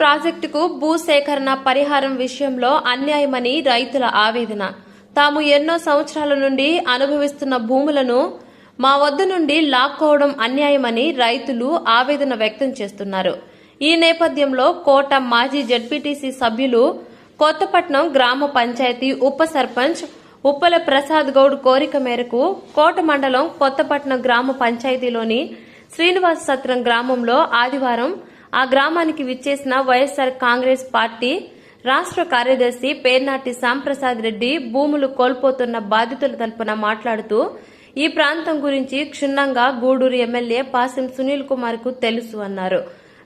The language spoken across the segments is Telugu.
ప్రాజెక్టుకు భూసేకరణ పరిహారం విషయంలో అన్యాయమని రైతుల ఆవేదన. తాము ఎన్నో సంవత్సరాల నుండి అనుభవిస్తున్న భూములను మా వద్ద నుండి లాక్కోవడం అన్యాయమని రైతులు ఆవేదన వ్యక్తం చేస్తున్నారు. ఈ నేపథ్యంలో కోట మాజీ జడ్పీటీసీ సభ్యులు కొత్తపట్నం గ్రామ పంచాయతీ ఉప సర్పంచ్ ఉప్పల ప్రసాద్ గౌడ్ కోరిక మేరకు కోట మండలం కొత్తపట్నం గ్రామ పంచాయతీలోని శ్రీనివాస సత్రం గ్రామంలో ఆదివారం ఆ గ్రామానికి విచ్చేసిన వైఎస్ఆర్ కాంగ్రెస్ పార్టీ రాష్ట్ర కార్యదర్శి పేర్నాటి సాంప్రసాద్ రెడ్డి భూములు కోల్పోతున్న బాధితుల తరపున మాట్లాడుతూ ఈ ప్రాంతం గురించి క్షుణ్ణంగా గూడూరు ఎమ్మెల్యే పాసిం సునీల్ కుమార్కు తెలుసు అన్నారు.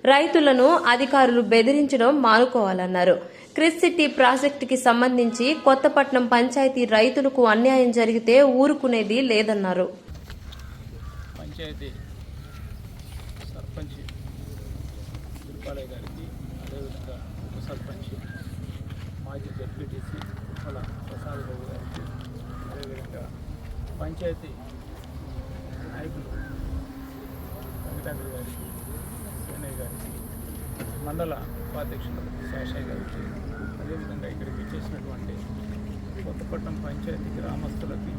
రైతులను అధికారులు బెదిరించడం మానుకోవాలన్నారు. క్రిస్ సిటీ ప్రాజెక్టుకి సంబంధించి కొత్తపట్నం పంచాయతీ రైతులకు అన్యాయం జరిగితే ఊరుకునేది లేదన్నారు. పంచాయతీ సర్పంచ్ ఉప్పాలయ్య గారికి అదేవిధంగా ఉప సర్పంచ్ మాజీ జడ్పీటీసీ ఉప్పల ప్రసాద్ బాబు గారికి అదేవిధంగా పంచాయతీ నాయకులు వెంకటాద్రి గారికి సేనయ్య గారికి మండల ఉపాధ్యక్షులు శేషయ్య గారికి అదేవిధంగా ఇక్కడికి చేసినటువంటి కొత్తపట్నం పంచాయతీ గ్రామస్తులకి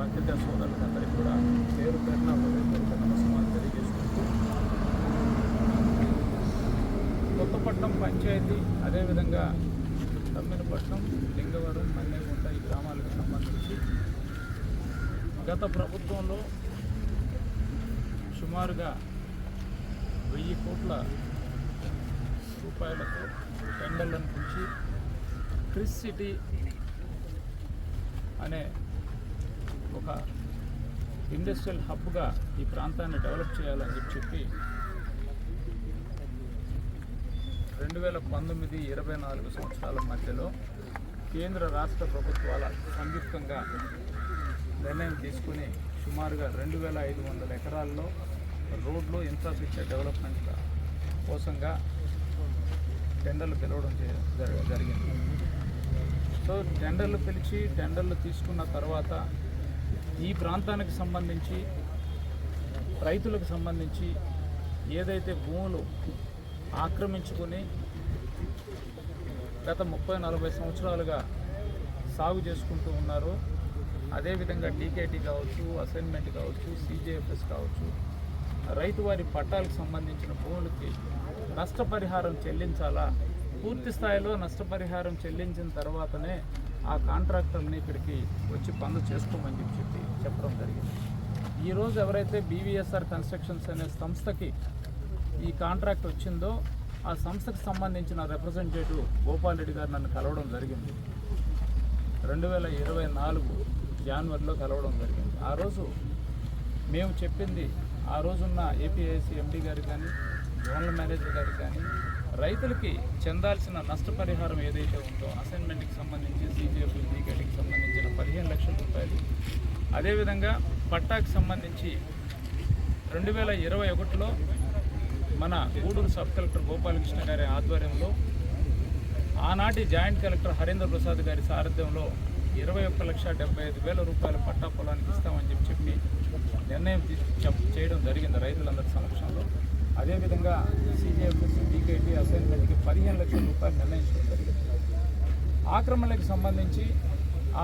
భక్తిద సోదరులందరికీ కూడా పేరు పేరున హృదయపూర్వక నమస్కారం తెలియజేసుకుంటూ కొత్తపట్నం పంచాయతీ అదేవిధంగా తమ్మినపట్నం లింగవరం మన్నేగుంట ఈ గ్రామాలకు సంబంధించి గత ప్రభుత్వంలో సుమారుగా వెయ్యి కోట్ల రూపాయలతో టెండర్లను పిలిచి క్రిస్ సిటీ అనే ఒక ఇండస్ట్రియల్ హబ్గా ఈ ప్రాంతాన్ని డెవలప్ చేయాలని చెప్పి చెప్పి రెండు వేల పంతొమ్మిది ఇరవై నాలుగు సంవత్సరాల మధ్యలో కేంద్ర రాష్ట్ర ప్రభుత్వాల సంయుక్తంగా నిర్ణయం తీసుకుని సుమారుగా రెండు వేల ఐదు వందల ఎకరాల్లో రోడ్లు ఇన్ఫ్రాస్ట్రక్చర్ డెవలప్మెంట్ కోసంగా టెండర్లు పిలవడం జరిగింది. సో టెండర్లు పిలిచి టెండర్లు తీసుకున్న తర్వాత ఈ ప్రాంతానికి సంబంధించి రైతులకు సంబంధించి ఏదైతే భూములు ఆక్రమించుకొని గత ముప్పై నలభై సంవత్సరాలుగా సాగు చేసుకుంటూ ఉన్నారు. అదేవిధంగా డీకేటీ కావచ్చు అసైన్మెంట్ కావచ్చు సీజేఎఫ్ఎస్ కావచ్చు రైతు వారి పట్టాలకు సంబంధించిన భూములకి నష్టపరిహారం చెల్లించాలా? పూర్తి స్థాయిలో నష్టపరిహారం చెల్లించిన తర్వాతనే ఆ కాంట్రాక్టర్ని ఇక్కడికి వచ్చి పనులు చేసుకోమని చెప్పి చెప్పడం జరిగింది. ఈరోజు ఎవరైతే బీవీఎస్ఆర్ కన్స్ట్రక్షన్స్ అనే సంస్థకి ఈ కాంట్రాక్ట్ వచ్చిందో ఆ సంస్థకు సంబంధించిన రిప్రజెంటేటివ్ గోపాల్ రెడ్డి గారు నన్ను కలవడం జరిగింది. రెండు వేల ఇరవై నాలుగు జనవరిలో కలవడం జరిగింది. ఆ రోజు మేము చెప్పింది ఆ రోజున్న ఏపీఐసి ఎండి గారు కానీ జోనల్ మేనేజర్ గారు కానీ రైతులకి చెందాల్సిన నష్టపరిహారం ఏదైతే ఉందో అసైన్మెంట్కి సంబంధించి సీజీఎఫ్ డీకేటీకి సంబంధించిన పదిహేను లక్షల రూపాయలు. అదేవిధంగా పట్టాకి సంబంధించి రెండు వేల ఇరవై ఒకటిలో మన గూడూరు సబ్ కలెక్టర్ గోపాలకృష్ణ గారి ఆధ్వర్యంలో ఆనాటి జాయింట్ కలెక్టర్ హరేంద్ర ప్రసాద్ గారి సారథ్యంలో ఇరవై ఒక్క లక్ష డెబ్బై ఐదు వేల రూపాయల పట్టా పొలానికి ఇస్తామని చెప్పి చెప్పి నిర్ణయం చేయడం జరిగింది రైతులందరి సమక్షంలో. అదేవిధంగా సిజిఎఫ్ఎస్ డీకేటీ అసైన్మెంట్కి పదిహేను లక్షల రూపాయలు నిర్ణయించడం జరిగింది. ఆక్రమణలకు సంబంధించి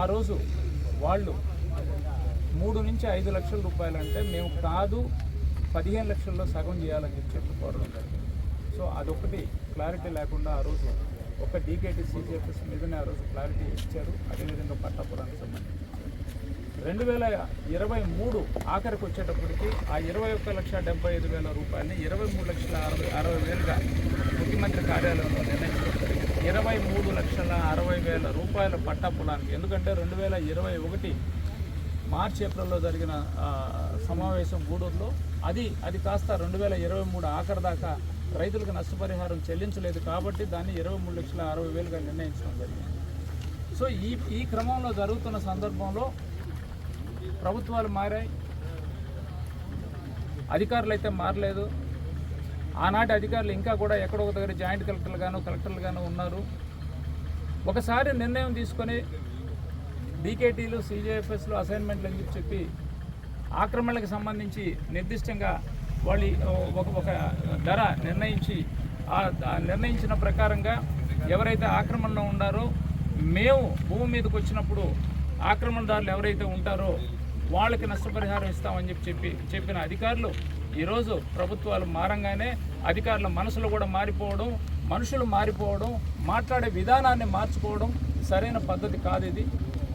ఆ రోజు వాళ్ళు మూడు నుంచి ఐదు లక్షల రూపాయలు అంటే మేము కాదు పదిహేను లక్షల్లో సగం చేయాలని చెప్పి చెప్పి కోరడం జరిగింది. సో అదొకటి క్లారిటీ లేకుండా ఆ రోజు ఒక డీకేటీ సీజీఎఫ్ఎస్ మీదనే ఆ రోజు క్లారిటీ ఇచ్చారు. అదేవిధంగా పట్టాపురానికి సంబంధించి. రెండు వేల ఇరవై మూడు ఆఖరికి వచ్చేటప్పటికి ఆ ఇరవై ఒక్క లక్ష డెబ్బై ఐదు వేల రూపాయలని ఇరవై మూడు లక్షల అరవై అరవై వేలుగా ముఖ్యమంత్రి కార్యాలయంలో నిర్ణయించడం ఇరవై మూడు లక్షల అరవై వేల రూపాయల పట్టా పొలానికి ఎందుకంటే రెండు వేల ఇరవై ఒకటి మార్చి ఏప్రిల్లో జరిగిన సమావేశం గూడూరులో. అది అది కాస్త రెండు వేల ఇరవై మూడు ఆఖరి దాకా రైతులకు నష్టపరిహారం చెల్లించలేదు కాబట్టి దాన్ని ఇరవై మూడు లక్షల అరవై వేలుగా నిర్ణయించడం జరిగింది. సో ఈ ఈ క్రమంలో జరుగుతున్న సందర్భంలో ప్రభుత్వాలు మారాయి. అధికారులు అయితే మారలేదు. ఆనాటి అధికారులు ఇంకా కూడా ఎక్కడో ఒక దగ్గర జాయింట్ కలెక్టర్లు గాను కలెక్టర్లు గాను ఉన్నారు. ఒకసారి నిర్ణయం తీసుకొని డీకేటీలు సీజేఎఫ్ఎస్లు అసైన్మెంట్లు అని చెప్పి చెప్పి ఆక్రమణలకు సంబంధించి నిర్దిష్టంగా వాళ్ళు ఒక ఒక ధర నిర్ణయించి ఆ- ఆ నిర్ణయించిన ప్రకారంగా ఎవరైతే ఆక్రమణలో ఉన్నారో మేము భూమి మీదకి వచ్చినప్పుడు ఆక్రమణదారులు ఎవరైతే ఉంటారో వాళ్ళకి నష్టపరిహారం ఇస్తామని చెప్పి చెప్పి చెప్పిన అధికారులు ఈరోజు ప్రభుత్వాలు మారంగానే అధికారుల మనసులు కూడా మారిపోవడం మనుషులు మారిపోవడం మాట్లాడే విధానాన్ని మార్చుకోవడం సరైన పద్ధతి కాదు ఇది.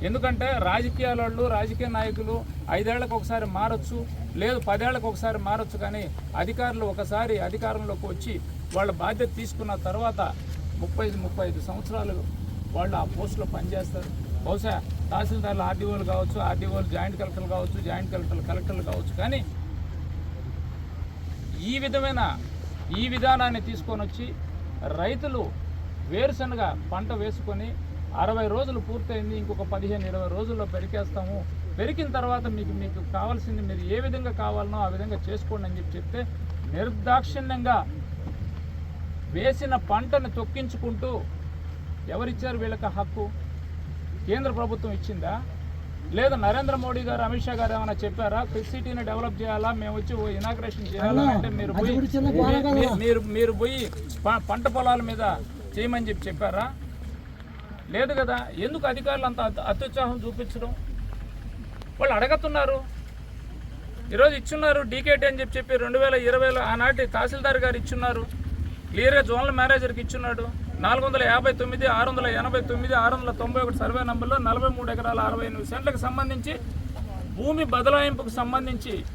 ఎందుకంటే రాజకీయాల వాళ్ళు రాజకీయ నాయకులు ఐదేళ్ళకు ఒకసారి మారచ్చు లేదు పదేళ్ళకు ఒకసారి మారచ్చు కానీ అధికారులు ఒకసారి అధికారంలోకి వచ్చి వాళ్ళ బాధ్యత తీసుకున్న తర్వాత ముప్పై ముప్పై ఐదు సంవత్సరాలు వాళ్ళు ఆ పోస్టులో పనిచేస్తారు. బహుశా తహసీల్దార్లు ఆర్డీఓలు కావచ్చు ఆర్డీఓలు జాయింట్ కలెక్టర్లు కావచ్చు జాయింట్ కలెక్టర్లు కలెక్టర్లు కావచ్చు కానీ ఈ విధమైన ఈ విధానాన్ని తీసుకొని వచ్చి రైతులు వేరుశనగ పంట వేసుకొని అరవై రోజులు పూర్తయింది ఇంకొక పదిహేను ఇరవై రోజుల్లో పెరికేస్తాము. పెరికిన తర్వాత మీకు మీకు కావాల్సింది మీరు ఏ విధంగా కావాలనో ఆ విధంగా చేసుకోండి అని చెప్పి చెప్తే నిర్దాక్షిణ్యంగా వేసిన పంటను తొక్కించుకుంటూ ఎవరిచ్చారు వీళ్ళకి హక్కు? కేంద్ర ప్రభుత్వం ఇచ్చిందా? లేదా నరేంద్ర మోడీ గారు అమిత్ షా గారు ఏమైనా చెప్పారా? సిటీని డెవలప్ చేయాలా? మేము వచ్చి ఇనాగ్రేషన్ చేయాలా అంటే మీరు పోయి మీరు మీరు పోయి పంట పొలాల మీద చేయమని చెప్పి చెప్పారా? లేదు కదా. ఎందుకు అధికారులు అంత అత్యుత్సాహం చూపించడం? వాళ్ళు అడగతున్నారు. ఈరోజు ఇచ్చున్నారు డీకేటీ అని చెప్పి చెప్పి రెండు వేల ఇరవైలో ఆనాటి తహసీల్దార్ గారు ఇచ్చున్నారు. క్లియర్గా జోనల్ మేనేజర్కి ఇచ్చున్నాడు. నాలుగు వందల యాభై తొమ్మిది ఆరు వందల ఎనభై తొమ్మిది ఆరు వందల తొంభై ఒకటి సర్వే నంబర్లో నలభై మూడు ఎకరాల అరవై ఎనిమిది సెంట్లకు సంబంధించి భూమి బదలాయింపుకు సంబంధించి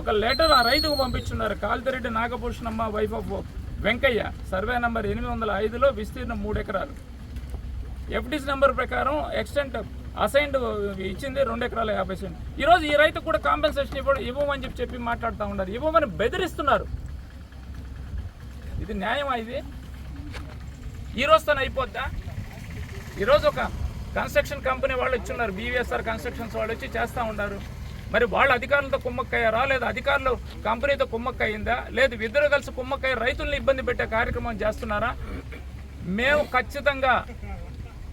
ఒక లెటర్ ఆ రైతుకు పంపించున్నారు. Kalthireddy Nagabhushanamma wife of Venkaiah. Survey number ఎనిమిది వందల ఐదులో విస్తీర్ణం మూడు ఎకరాలు. ఎఫ్డిస్ నెంబర్ ప్రకారం ఎక్స్టెంట్ అసైన్డ్ ఇచ్చింది రెండు ఎకరాల యాభై సెంట్. ఈరోజు ఈ రైతు కూడా కాంపెన్సేషన్ ఇవ్వడం ఇవ్వమని చెప్పి చెప్పి మాట్లాడుతూ ఉన్నారు. ఇవ్వమని బెదిరిస్తున్నారు. ఇది న్యాయమా ఇది? ఈ రోజుతో అయిపోద్దా? ఈరోజు ఒక కన్స్ట్రక్షన్ కంపెనీ వాళ్ళు ఇచ్చున్నారు బీవీఎస్ఆర్ కన్స్ట్రక్షన్స్ వాళ్ళు వచ్చి చేస్తూ ఉన్నారు. మరి వాళ్ళ అధికారులతో కుమ్మక్కయ్యారా లేదా అధికారులు కంపెనీతో కుమ్మక్కయ్యిందా? లేదు ఇద్దరు కలిసి కుమ్మక్కయ్య రైతుల్ని ఇబ్బంది పెట్టే కార్యక్రమం చేస్తున్నారా? మేము ఖచ్చితంగా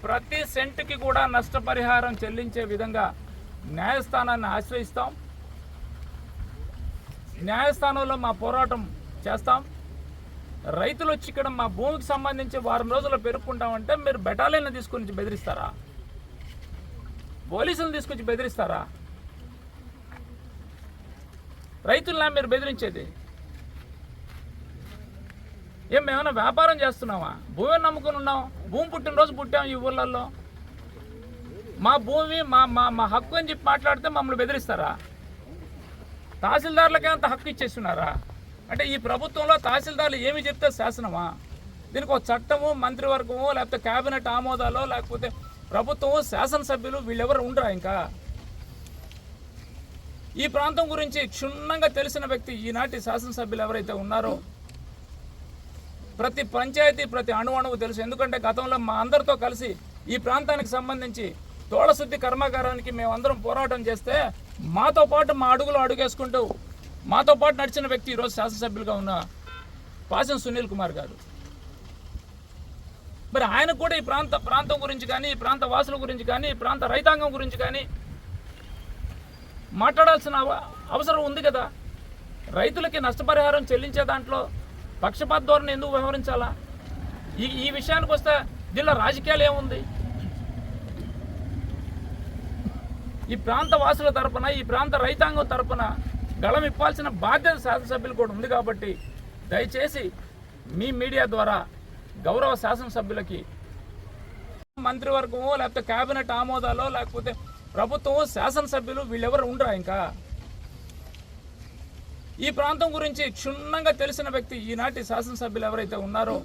ప్రతి సెంటుకి కూడా నష్టపరిహారం చెల్లించే విధంగా న్యాయస్థానాన్ని ఆశ్రయిస్తాం. న్యాయస్థానంలో మా పోరాటం చేస్తాం. రైతులు వచ్చి ఇక్కడ మా భూమికి సంబంధించి వారం రోజుల్లో పెరుక్కుంటామంటే మీరు బెటాలియన్ తీసుకొని బెదిరిస్తారా? పోలీసులను తీసుకొచ్చి బెదిరిస్తారా? రైతుల్లా మీరు బెదిరించేది? ఏం మేమైనా వ్యాపారం చేస్తున్నావా? భూమిని నమ్ముకుని ఉన్నాం. భూమి పుట్టినరోజు పుట్టాం ఈ ఊళ్ళల్లో మా భూమి మా మా మా హక్కు అని చెప్పి మాట్లాడితే మమ్మల్ని బెదిరిస్తారా? తహసీల్దారులకే అంత హక్కు ఇచ్చేస్తున్నారా? అంటే ఈ ప్రభుత్వంలో తహసీల్దారులు ఏమి చెప్తే శాసనమా? దీనికి ఒక చట్టము మంత్రివర్గము లేకపోతే కేబినెట్ ఆమోదాలో లేకపోతే ప్రభుత్వము శాసనసభ్యులు వీళ్ళెవరు ఉండరా ఇంకా? ఈ ప్రాంతం గురించి క్షుణ్ణంగా తెలిసిన వ్యక్తి ఈనాటి శాసనసభ్యులు ఎవరైతే ఉన్నారో ప్రతి పంచాయతీ ప్రతి అణువణువు తెలుసు. ఎందుకంటే గతంలో మా అందరితో కలిసి ఈ ప్రాంతానికి సంబంధించి తోళశుద్ధి కర్మాగారానికి మేమందరం పోరాటం చేస్తే మాతో పాటు మా అడుగులు అడుగేసుకుంటూ మాతో పాటు నడిచిన వ్యక్తి ఈరోజు శాసనసభ్యులుగా ఉన్న పాసం సునీల్ కుమార్ గారు. మరి ఆయన కూడా ఈ ప్రాంత ప్రాంతం గురించి కానీ ఈ ప్రాంత వాసుల గురించి కానీ ఈ ప్రాంత రైతాంగం గురించి కానీ మాట్లాడాల్సిన అవ- అవసరం ఉంది కదా. రైతులకి నష్టపరిహారం చెల్లించే దాంట్లో పక్షపాత ధోరణి ఎందుకు వ్యవహరించాలా? ఈ ఈ విషయానికి వస్తే దీనిలో రాజకీయాలు ఏముంది? ఈ ప్రాంత వాసుల తరపున ఈ ప్రాంత రైతాంగం తరపున గళం ఇప్పాల్సిన బాధ్యత శాసనసభ్యులు కూడా ఉంది కాబట్టి దయచేసి మీ మీడియా ద్వారా గౌరవ శాసనసభ్యులకి మంత్రివర్గమో లేకపోతే కేబినెట్ ఆమోదాలో లేకపోతే ప్రభుత్వము శాసనసభ్యులు వీళ్ళెవరు ఉండరా ఇంకా? ఈ ప్రాంతం గురించి క్షుణ్ణంగా తెలిసిన వ్యక్తి ఈనాటి శాసనసభ్యులు ఎవరైతే ఉన్నారో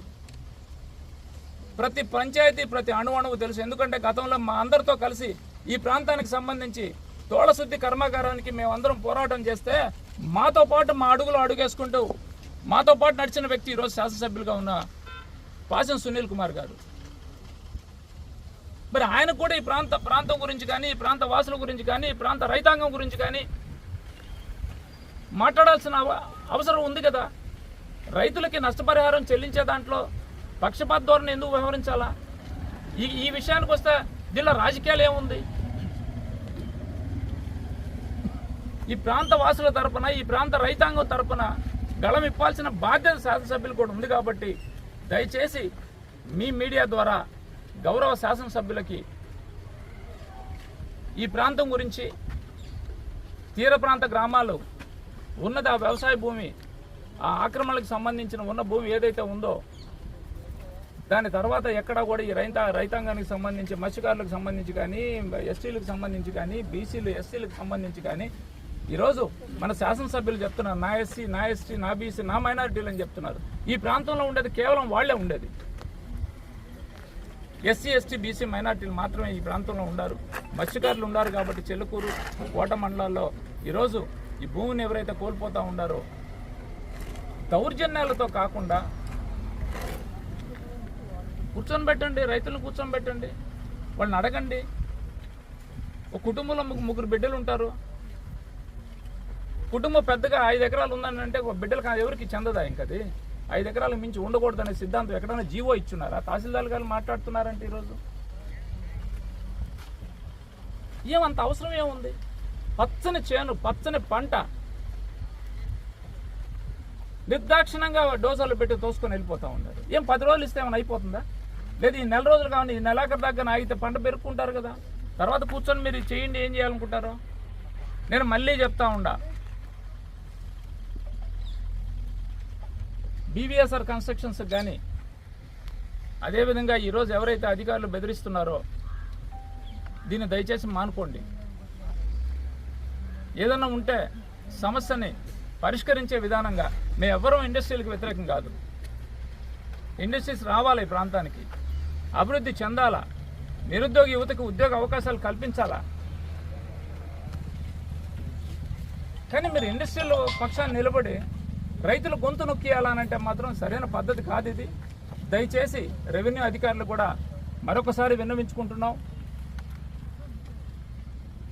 ప్రతి పంచాయతీ ప్రతి అణువణువు తెలుసు. ఎందుకంటే గతంలో మా అందరితో కలిసి ఈ ప్రాంతానికి సంబంధించి తోళశుద్ధి కర్మాగారానికి మేమందరం పోరాటం చేస్తే మాతో పాటు మా అడుగులు అడుగేసుకుంటూ మాతో పాటు నడిచిన వ్యక్తి ఈరోజు శాసనసభ్యులుగా ఉన్న పాసం సునీల్ కుమార్ గారు. మరి ఆయన కూడా ఈ ప్రాంత ప్రాంతం గురించి కానీ ఈ ప్రాంత వాసుల గురించి కానీ ఈ ప్రాంత రైతాంగం గురించి కానీ మాట్లాడాల్సిన అవ- అవసరం ఉంది కదా? రైతులకి నష్టపరిహారం చెల్లించే దాంట్లో పక్షపాత ధోరణి ఎందుకు వ్యవహరించాలా? ఈ ఈ విషయానికి వస్తే దీనిలో రాజకీయాలు ఏముంది? ఈ ప్రాంత వాసుల తరపున ఈ ప్రాంత రైతాంగం తరపున గళం ఇప్పాల్సిన బాధ్యత శాసనసభ్యులు కూడా ఉంది కాబట్టి దయచేసి మీ మీడియా ద్వారా గౌరవ శాసనసభ్యులకి ఈ ప్రాంతం గురించి తీర ప్రాంత గ్రామాలు ఉన్నది ఆ వ్యవసాయ భూమి ఆ ఆక్రమణలకు సంబంధించిన ఉన్న భూమి ఏదైతే ఉందో దాని తర్వాత ఎక్కడా కూడా ఈ రైత రైతాంగానికి సంబంధించి మత్స్యకారులకు సంబంధించి కానీ ఎస్టీలకు సంబంధించి కానీ బీసీలు ఎస్సీలకు సంబంధించి కానీ ఈరోజు మన శాసనసభ్యులు చెప్తున్నారు నా ఎస్సీ నా ఎస్టీ నా బీసీ నా మైనారిటీలు అని చెప్తున్నారు. ఈ ప్రాంతంలో ఉండేది కేవలం వాళ్ళే ఉండేది. ఎస్సీ ఎస్టీ బీసీ మైనార్టీలు మాత్రమే ఈ ప్రాంతంలో ఉన్నారు మత్స్యకారులు ఉన్నారు కాబట్టి చెల్లుకూరు కోట మండలాల్లో ఈరోజు ఈ భూమిని ఎవరైతే కోల్పోతూ ఉండారో దౌర్జన్యాలతో కాకుండా కూర్చొని పెట్టండి రైతులను కూర్చొని పెట్టండి వాళ్ళని అడగండి. ఒక కుటుంబంలో ముగ్గు- ముగ్గురు బిడ్డలు ఉంటారు. కుటుంబం పెద్దగా ఐదు ఎకరాలు ఉందని అంటే ఒక బిడ్డలకు ఎవరికి చెందదా ఇంకది ఐదు ఎకరాలు మించి ఉండకూడదనే సిద్ధాంతం ఎక్కడైనా జీవో ఇచ్చున్నారా? తహసీల్దార్ గారు మాట్లాడుతున్నారంటే ఈరోజు? ఏమంత అవసరం ఏముంది? పచ్చని చేను పచ్చని పంట. నిర్దాక్షిణంగా డోసాలు పెట్టి తోసుకొని వెళ్ళిపోతా ఉన్నారు. ఏం పది రోజులు ఇస్తే ఏమైనా అయిపోతుందా? లేదు ఈ నెల రోజులు కావాలి ఈ నెలాఖరు దాకా ఆగితే పంట పెరుక్కుంటారు కదా. తర్వాత కూర్చొని మీరు చేయండి ఏం చేయాలనుకుంటారు? నేను మళ్ళీ చెప్తా ఉండా. బీవీఎస్ఆర్ కన్స్ట్రక్షన్స్ కానీ అదేవిధంగా ఈరోజు ఎవరైతే అధికారులు బెదిరిస్తున్నారో దీన్ని దయచేసి మానుకోండి. ఏదన్నా ఉంటే సమస్యని పరిష్కరించే విధానంగా మేము ఎవ్వరూ ఇండస్ట్రీలకు వ్యతిరేకం కాదు. ఇండస్ట్రీస్ రావాలి ఈ ప్రాంతానికి. అభివృద్ధి చెందాలా? నిరుద్యోగ యువతకు ఉద్యోగ అవకాశాలు కల్పించాలా? కానీ మీరు ఇండస్ట్రీలో పక్షాన్ని నిలబడి రైతులు గొంతు నొక్కియాలనంటే మాత్రం సరైన పద్ధతి కాదు ఇది. దయచేసి రెవెన్యూ అధికారులు కూడా మరొకసారి విన్నవించుకుంటున్నాం.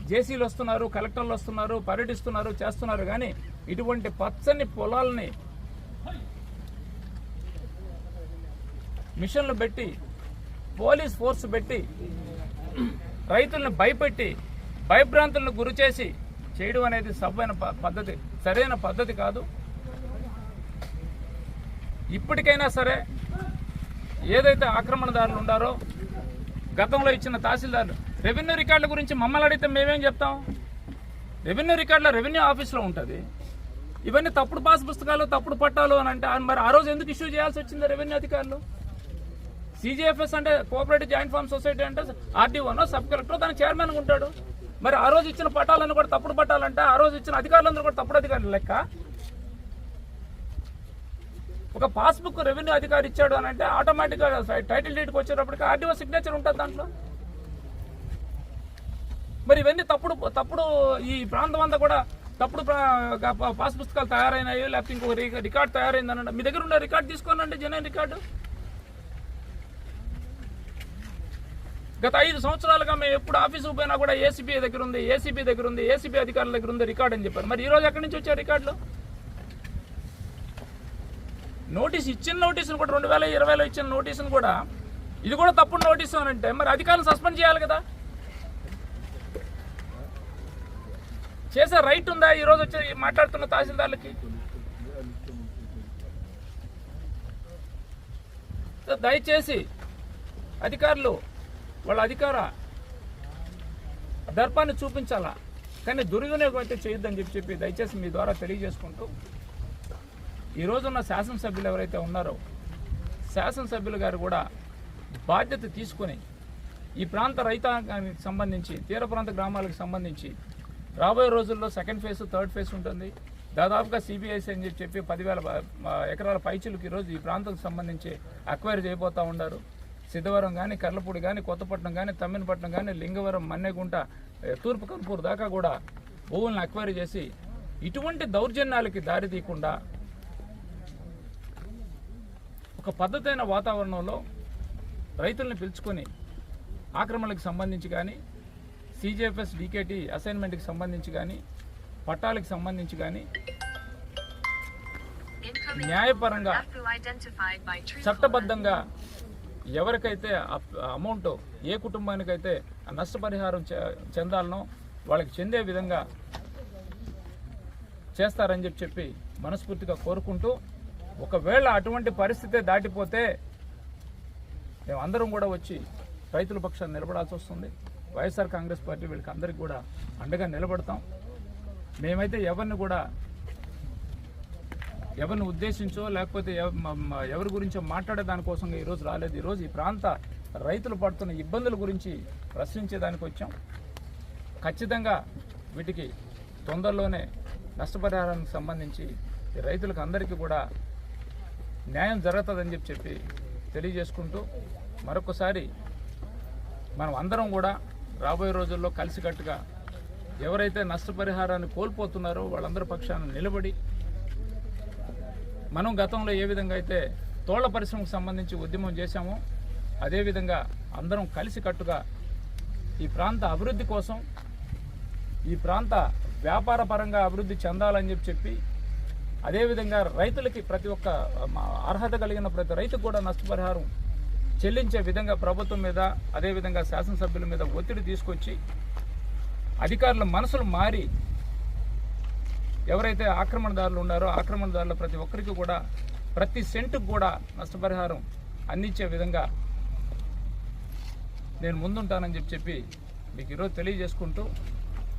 జేసీలు వస్తున్నారు కలెక్టర్లు వస్తున్నారు పర్యటిస్తున్నారు చేస్తున్నారు కానీ ఇటువంటి పచ్చని పొలాలని మిషన్లు పెట్టి పోలీస్ ఫోర్స్ పెట్టి రైతులను భయపెట్టి భయభ్రాంతులను గురి చేసి చేయడం అనేది సవ్వైన ప- పద్ధతి సరైన పద్ధతి కాదు. ఇప్పటికైనా సరే ఏదైతే ఆక్రమణదారులు ఉండారో గతంలో ఇచ్చిన తహసీల్దార్లు రెవెన్యూ రికార్డుల గురించి మమ్మల్ని అడిగితే మేమేం చెప్తాం? రెవెన్యూ రికార్డుల రెవెన్యూ ఆఫీస్లో ఉంటుంది. ఇవన్నీ తప్పుడు పాస్ పుస్తకాలు తప్పుడు పట్టాలు అని అంటే ఆ- మరి ఆ రోజు ఎందుకు ఇష్యూ చేయాల్సి వచ్చింది రెవెన్యూ అధికారులు? సీజీఎఫ్ఎస్ అంటే కోఆపరేటివ్ జాయింట్ ఫార్మ్ సొసైటీ అంటే ఆర్డీఓనో సబ్ కలెక్టర్ దాని చైర్మన్ ఉంటాడు. మరి ఆ రోజు ఇచ్చిన పట్టాలను కూడా తప్పుడు పట్టాలంటే ఆ రోజు ఇచ్చిన అధికారులందరూ కూడా తప్పుడు అధికారులు లెక్క? ఒక పాస్బుక్ రెవెన్యూ అధికారి ఇచ్చాడు అని అంటే ఆటోమేటిక్గా టైటిల్ డీట్కి వచ్చేటప్పటికి ఆర్డీఓ సిగ్నేచర్ ఉంటుంది దాంట్లో. మరి ఇవన్నీ తప్పుడు తప్పుడు ఈ ప్రాంతం అంతా కూడా తప్పుడు ప్రా- పాస్ పుస్తకాలు తయారైనాయో లేకపోతే ఇంకొక రికార్డ్ తయారైందనండి మీ దగ్గర ఉన్న రికార్డ్ తీసుకోనండి జనైన్ రికార్డు. గత ఐదు సంవత్సరాలుగా మేము ఎప్పుడు ఆఫీసుకు పోయినా కూడా ఏసీబీ దగ్గర ఉంది ఏసీబీ దగ్గర ఉంది ఏసీబీ అధికారుల దగ్గర ఉంది రికార్డ్ అని చెప్పారు. మరి ఈరోజు ఎక్కడి నుంచి వచ్చారు రికార్డులు? నోటీస్ ఇచ్చిన నోటీసును కూడా రెండు వేల ఇరవైలో ఇచ్చిన నోటీసును కూడా ఇది కూడా తప్పుడు నోటీసు అని అంటే మరి అధికారులు సస్పెండ్ చేయాలి కదా? చేసే రైట్ ఉందా? ఈరోజు వచ్చి మాట్లాడుతున్న తహసీల్దార్లకి? దయచేసి అధికారులు వాళ్ళ అధికార దర్పాన్ని చూపించాలా? కానీ దుర్వినియోగం అయితే చేయొద్దని చెప్పి చెప్పి దయచేసి మీ ద్వారా తెలియజేసుకుంటూ ఈరోజున్న శాసనసభ్యులు ఎవరైతే ఉన్నారో శాసనసభ్యులు గారు కూడా బాధ్యత తీసుకొని ఈ ప్రాంత రైతాంగానికి సంబంధించి తీర ప్రాంత గ్రామాలకు సంబంధించి రాబోయే రోజుల్లో సెకండ్ ఫేజ్ థర్డ్ ఫేజ్ ఉంటుంది. దాదాపుగా సిబిఐసి అని చెప్పి చెప్పి పదివేల ఎకరాల పైచులకు ఈరోజు ఈ ప్రాంతానికి సంబంధించి అక్వైర్ చేయబోతూ ఉన్నారు. సిద్ధవరం కానీ కర్లపూడి కానీ కొత్తపట్నం కానీ తమ్మినపట్నం కానీ లింగవరం మన్నెగుంట తూర్పు కనుపూరు దాకా కూడా భూములను అక్వైర్ చేసి ఇటువంటి దౌర్జన్యాలకి దారి తీయకుండా ఒక పద్ధతైన వాతావరణంలో రైతుల్ని పిలుచుకొని ఆక్రమణలకు సంబంధించి కానీ సీజేఎఫ్ఎస్ డీకేటీ అసైన్మెంట్కి సంబంధించి కానీ పట్టాలకు సంబంధించి కానీ న్యాయపరంగా చట్టబద్ధంగా ఎవరికైతే అమౌంట్ ఏ కుటుంబానికైతే ఆ నష్టపరిహారం చెందాలనో వాళ్ళకి చెందే విధంగా చేస్తారని చెప్పి చెప్పి మనస్ఫూర్తిగా కోరుకుంటూ ఒకవేళ అటువంటి పరిస్థితి దాటిపోతే మేము అందరం కూడా వచ్చి రైతుల పక్షాన్ని నిలబడాల్సి వస్తుంది. వైఎస్ఆర్ కాంగ్రెస్ పార్టీ వీళ్ళకి అందరికీ కూడా అండగా నిలబడతాం. మేమైతే ఎవరిని కూడా ఎవరిని ఉద్దేశించో లేకపోతే ఎవరి గురించో మాట్లాడే దానికోసం ఈరోజు రాలేదు. ఈరోజు ఈ ప్రాంత రైతులు పడుతున్న ఇబ్బందుల గురించి ప్రశ్నించేదానికి వచ్చాం. ఖచ్చితంగా వీటికి తొందరలోనే నష్టపరిహారానికి సంబంధించి రైతులకు అందరికీ కూడా న్యాయం జరుగుతుందని చెప్పి చెప్పి తెలియజేసుకుంటూ మరొకసారి మనం అందరం కూడా రాబోయే రోజుల్లో కలిసికట్టుగా ఎవరైతే నష్టపరిహారాన్ని కోల్పోతున్నారో వాళ్ళందరి పక్షాన నిలబడి మనం గతంలో ఏ విధంగా అయితే తోళ్ళ పరిశ్రమకు సంబంధించి ఉద్యమం చేశామో అదేవిధంగా అందరం కలిసికట్టుగా ఈ ప్రాంత అభివృద్ధి కోసం ఈ ప్రాంత వ్యాపార పరంగా అభివృద్ధి చెందాలని చెప్పి చెప్పి అదేవిధంగా రైతులకి ప్రతి ఒక్క అర్హత కలిగిన ప్రతి రైతు కూడా నష్టపరిహారం చెల్లించే విధంగా ప్రభుత్వం మీద అదేవిధంగా శాసనసభ్యుల మీద ఒత్తిడి తీసుకొచ్చి అధికారుల మనసులు మారి ఎవరైతే ఆక్రమణదారులు ఉన్నారో ఆక్రమణదారుల ప్రతి ఒక్కరికి కూడా ప్రతి సెంటుకు కూడా నష్టపరిహారం అందించే విధంగా నేను ముందుంటానని చెప్పి చెప్పి మీకు ఈరోజు తెలియజేసుకుంటూ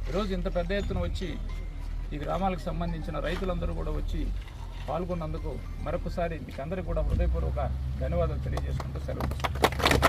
ఈరోజు ఇంత పెద్ద ఎత్తున వచ్చి ఈ గ్రామాలకు సంబంధించిన రైతులందరూ కూడా వచ్చి పాల్గొన్నందుకు మరొకసారి మీకు అందరికీ కూడా హృదయపూర్వక ధన్యవాదాలు తెలియజేసుకుంటూ సెలవు